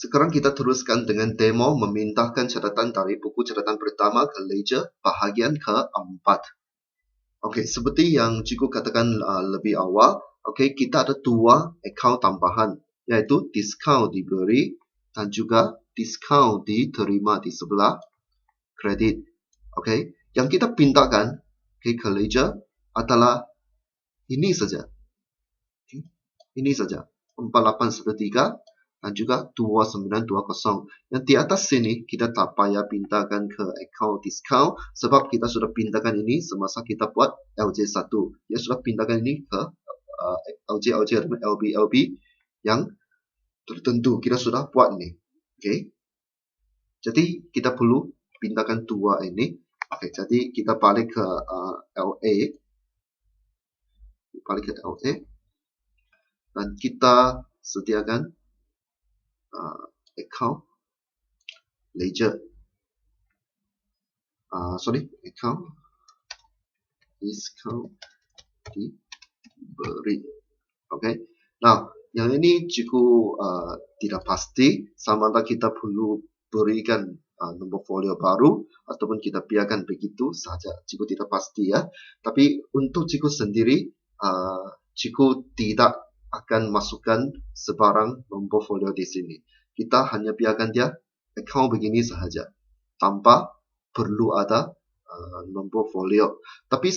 Sekarang kita teruskan dengan demo memindahkan catatan dari buku catatan pertama ke ledger bahagian keempat. Okey, seperti yang cikgu katakan uh, lebih awal, okey, kita ada dua akaun tambahan, iaitu discount diberi dan juga discount diterima di sebelah kredit. Okey, yang kita pindahkan okay, ke ledger adalah ini saja. Okay. Ini saja. 4813 dan juga 2920. Yang di atas sini kita tak payah pindahkan ke account discount sebab kita sudah pindahkan ini semasa kita buat LJ1. Ya sudah pindahkan ini ke uh, LJ, LJ dan LB, LB yang tertentu kita sudah buat ni. Okay. Jadi kita perlu pindahkan dua ini. Okay, jadi kita balik ke uh, LA. Balik ke LA. Dan kita sediakan uh, account ledger. Uh, sorry account discount diberi. Okay. Now yang ini cikgu uh, tidak pasti. Sama ada kita perlu berikan uh, nombor folio baru ataupun kita biarkan begitu saja. Cikgu tidak pasti ya. Tapi untuk cikgu sendiri uh, cikgu tidak akan masukkan sebarang nombor folio di sini. Kita hanya biarkan dia account begini sahaja. Tanpa perlu ada uh, nombor folio. Tapi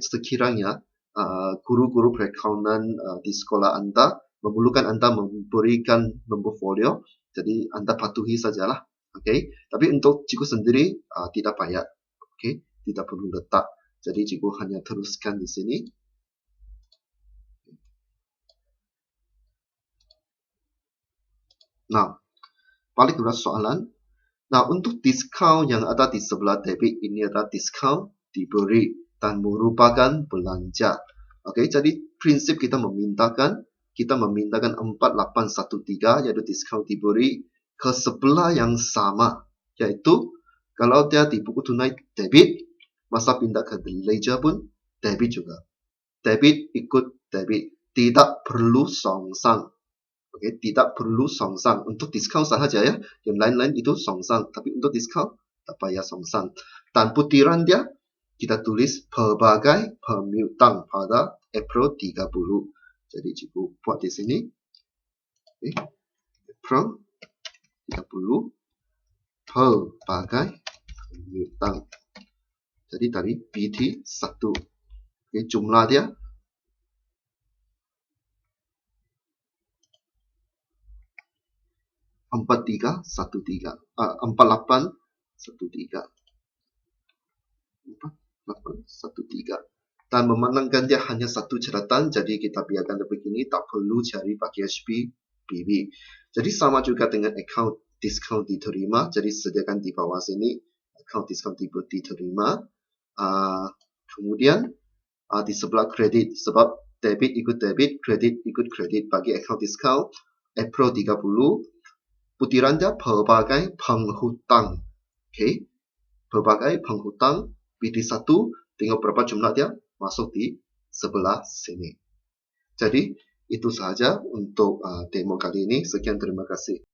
sekiranya uh, guru-guru perakaunan uh, di sekolah anda memerlukan anda memberikan nombor folio. Jadi anda patuhi sajalah. Okay. Tapi untuk cikgu sendiri uh, tidak payah. Okay. Tidak perlu letak. Jadi cikgu hanya teruskan di sini. Nah, balik kepada soalan. Nah, untuk diskaun yang ada di sebelah debit ini adalah diskaun diberi dan merupakan belanja. Okey, jadi prinsip kita memindahkan kita memindahkan 4813 iaitu diskaun diberi ke sebelah yang sama iaitu kalau dia di buku tunai debit masa pindah ke ledger pun debit juga. Debit ikut debit tidak perlu song-sang. Okey, tidak perlu songsang untuk diskaun sahaja ya. Yang lain-lain itu songsang, tapi untuk diskaun tak payah songsang. Dan putiran dia kita tulis pelbagai pemiutang pada April 30. Jadi cikgu buat di sini. Okay. April 30 pelbagai pemiutang. Jadi dari BT 1. Okay, jumlah dia 4313 uh, 4813 4813 dan memandangkan dia hanya satu catatan jadi kita biarkan begini tak perlu cari bagi HP BB jadi sama juga dengan account discount diterima jadi sediakan di bawah sini account discount diterima. Uh, kemudian uh, di sebelah kredit sebab debit ikut debit kredit ikut kredit. Bagi account discount April 30 butiran dia pelbagai penghutang. Okay. Pelbagai penghutang BT1 tengok berapa jumlah dia masuk di sebelah sini. Jadi itu sahaja untuk uh, demo kali ini. Sekian terima kasih.